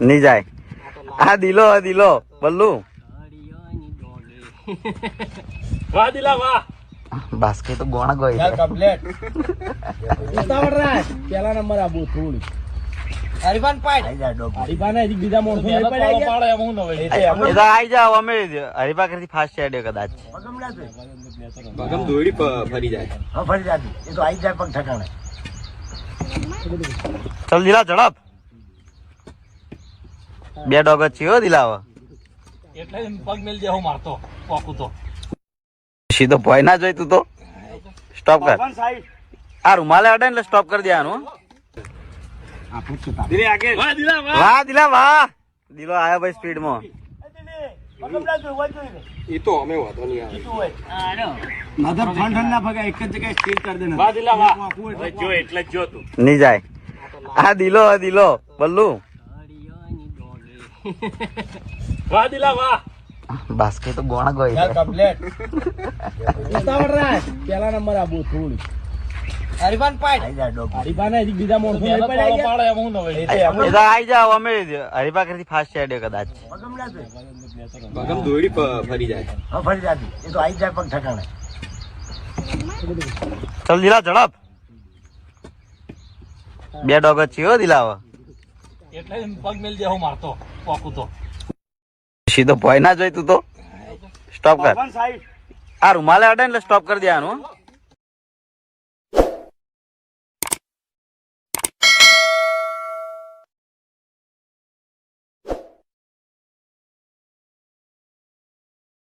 નહીં જાય. આ દિલો દિલો. બલ્લુ. વાહ દિલા વાહ. બાસ્કેટ તો ગોણા ગઈ કમ્પ્લેટ ઉતાવળ રાખ. પેલા નંબર આબુ થોડી. હરિભાન પાડ. હરિભાન હજી બીજા માણસો નહીં પડ્યા? પાડે હું ન હોય એ તો એ તો આઈ જાવ અમે હરિભા કરતી ફાસ્ટ સાઈડ કદાચ. ભગમ દોડી પ- ફરી જાય. ચલ દિલા ઝડપ. બે ડોગ જ છીએ હો દિલા એટલે પગ મેલ જે હું મારતો પોકું તો. સીધો ભય ના જોઈ તું? તો સ્ટોપ કર આ રૂમાલે અડે એટલે સ્ટોપ કરી દેવાનું હો. આ પૂછ તાર. ધીરે આગળ. વાહ દિલા વાહ. દિલા આયા ભાઈ સ્પીડમાં તો અમે વાતો નહીં આવે. ફંડ ના ભગાય એક જ જગ્યાએ સ્ટીલ કરી દે વાહ દિલા વાહ. હવે જો એટલે જો તું. નહીં જાય. આ દિલો આ દિલો. બલ્લુ. વાહ દિલા વાહ. બાસ્કેટ તો ગોણા યાર કમ્પ્લેટ પેલા નંબર આબુ થોડી હરિભાન પાડ હરિભાન હજી બીજા માણસો નહીં? પાડે એમ હું ન હોય એ તો એ તો આઈ જાવ અમે હરિભા કરતી ફાસ્ટ સાઈડ કદાચ ભગમ દોડી પ- ફરી જાય ચલ દિલા ઝડપ. બે ડોગ જ છીએ હો દિલા હવે એટલે પગ મેલ દે હું મારતો પોકું તો. સીધો ભોય ના જોઈ તું. તો સ્ટોપ કર આ રૂમાલે અડે એટલે સ્ટોપ કરી દેવાનું.